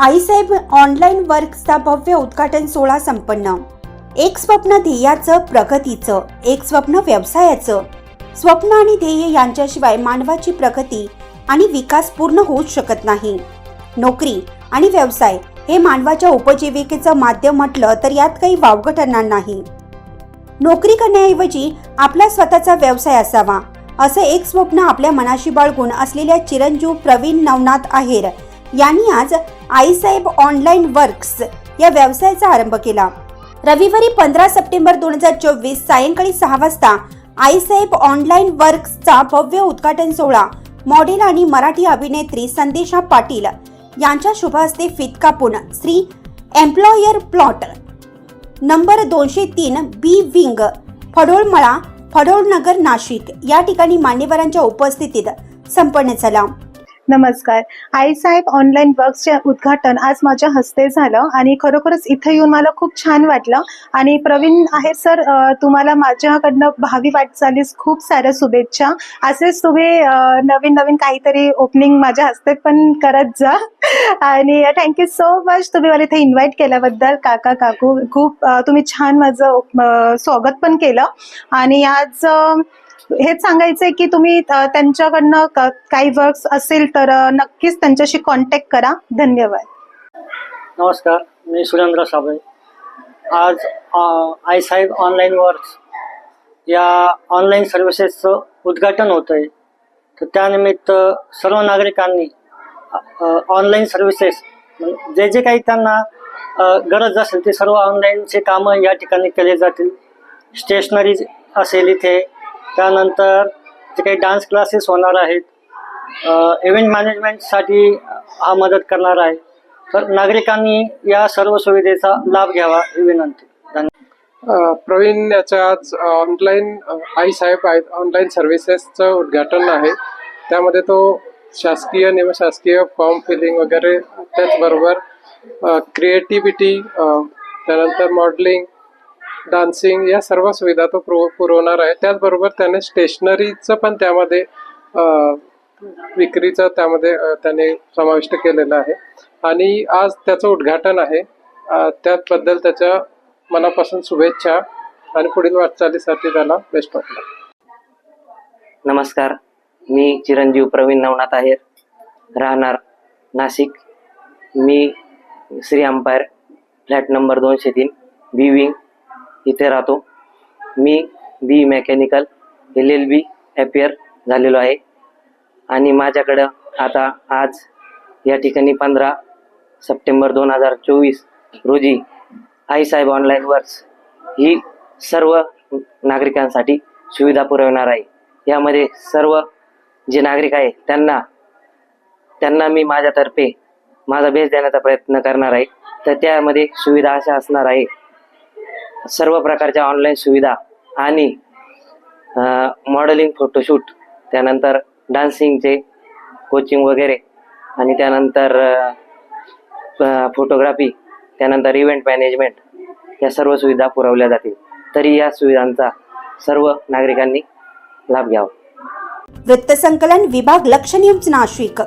आईसाहेब online वर्कचा भव्य उद्घाटन सोहळा संपन्न. एक स्वप्न ध्येयाचं प्रगतीचं. एक स्वप्न व्यवसायाचं. स्वप्न आणि ध्येय यांच्याशिवाय मानवाची प्रगती आणि विकास पूर्ण होऊच शकत नाही. नोकरी आणि व्यवसाय हे मानवाच्या उपजीविकेचं माध्यम म्हटलं तर यात काही वावगं ठरणार नाही. नोकरी करण्याऐवजी आपला स्वतःचा व्यवसाय असावा असं एक स्वप्न आपल्या मनाशी बाळगून असलेल्या चिरंजीव प्रवीण नवनाथ आहेर यांनी आज आईसाहेब ऑनलाईन वर्क्स या व्यवसायाचा आरंभ केला. रविवारी पंधरा सप्टेंबर दोन हजार चोवीस सायंकाळी सहा वाजता आईसाहेब ऑनलाईन वर्क्सचा भव्य उद्घाटन सोहळा मॉडेल आणि मराठी अभिनेत्री संदेशा पाटील यांच्या शुभ हस्ते फित कापून श्री एम्प्लॉयर प्लॉट नंबर दोनशे तीन बी विंग फडोळमळा फडोळनगर नाशिक या ठिकाणी मान्यवरांच्या उपस्थितीत संपन्न झाला. नमस्कार. आईसाहेब ऑनलाईन वर्क्सचे उद्घाटन आज माझ्या हस्ते झालं आणि खरोखरच इथं येऊन मला खूप छान वाटलं. आणि प्रवीण आहे सर तुम्हाला माझ्याकडनं भावी वाटचालीस खूप साऱ्या शुभेच्छा. असेच तुम्ही नवीन नवीन काहीतरी ओपनिंग माझ्या हस्ते पण करत जा. आणि थँक्यू सो मच तुम्ही मला इथे इन्व्हाइट केल्याबद्दल. काका काकू खूप तुम्ही छान माझं स्वागत पण केलं. आणि आज हेच सांगायचंय की तुम्ही त्यांच्याकडनं काही वर्क्स असेल तर नक्कीच त्यांच्याशी कॉन्टॅक्ट करा. धन्यवाद. नमस्कार मी सुरेंद्र साबळे. आज आय साहेब ऑनलाईन वर्क्स या ऑनलाईन सर्व्हिसेसचं उद्घाटन होतं आहे तर त्यानिमित्त सर्व नागरिकांनी ऑनलाईन सर्व्हिसेस जे जे काही त्यांना गरज असेल ते सर्व ऑनलाईनचे कामं या ठिकाणी केले जातील. स्टेशनरी असेल इथे त्यानंतर जे काही डान्स क्लासेस होणार आहेत इव्हेंट मॅनेजमेंटसाठी हा मदत करणार आहे. तर नागरिकांनी या सर्व सुविधेचा लाभ घ्यावा ही विनंती. प्रवीण याच्या आज ऑनलाईन आई साहेब आहेत. ऑनलाईन सर्व्हिसेसचं उद्घाटन आहे. त्यामध्ये तो शासकीय निमशासकीय फॉर्म फिलिंग वगैरे त्याचबरोबर क्रिएटिव्हिटी त्यानंतर मॉडेलिंग डान्सिंग या सर्व सुविधा तो पुरव पुरवणार आहे. त्याचबरोबर त्याने स्टेशनरीचं पण त्यामध्ये विक्रीचं त्यामध्ये त्याने समाविष्ट केलेलं आहे. आणि आज त्याचं उद्घाटन आहे. त्याबद्दल त्याच्या मनापासून शुभेच्छा आणि पुढील वाटचालीसाठी त्याला बेस्ट वाटलं नमस्कार. मी चिरंजीव प्रवीण नवनाथ आहेर. राहणार नाशिक. मी श्री अंपायर फ्लॅट नंबर दोनशे तीन बी विंग इथे राहतो. मी B mechanical L L B appear झालेलो आहे. आणि माझ्याकडं आता आज या ठिकाणी पंधरा सप्टेंबर दोन हजार चोवीस रोजी आई साहेब ऑनलाईन वर्क्स ही सर्व नागरिकांसाठी सुविधा पुरवणार आहे. यामध्ये सर्व जे नागरिक आहे त्यांना त्यांना मी माझ्यातर्फे माझा बेस देण्याचा प्रयत्न करणार आहे. तर त्यामध्ये सुविधा अशा असणार आहे. सर्व प्रकारच्या ऑनलाईन सुविधा आणि मॉडेलिंग फोटोशूट त्यानंतर डान्सिंगचे कोचिंग वगैरे आणि त्यानंतर फोटोग्राफी त्यानंतर इव्हेंट मॅनेजमेंट या सर्व सुविधा पुरवल्या जातील. तरी या सुविधांचा सर्व नागरिकांनी लाभ घ्यावा. वृत्तसंकलन विभाग लक्ष न्यूज नाशिक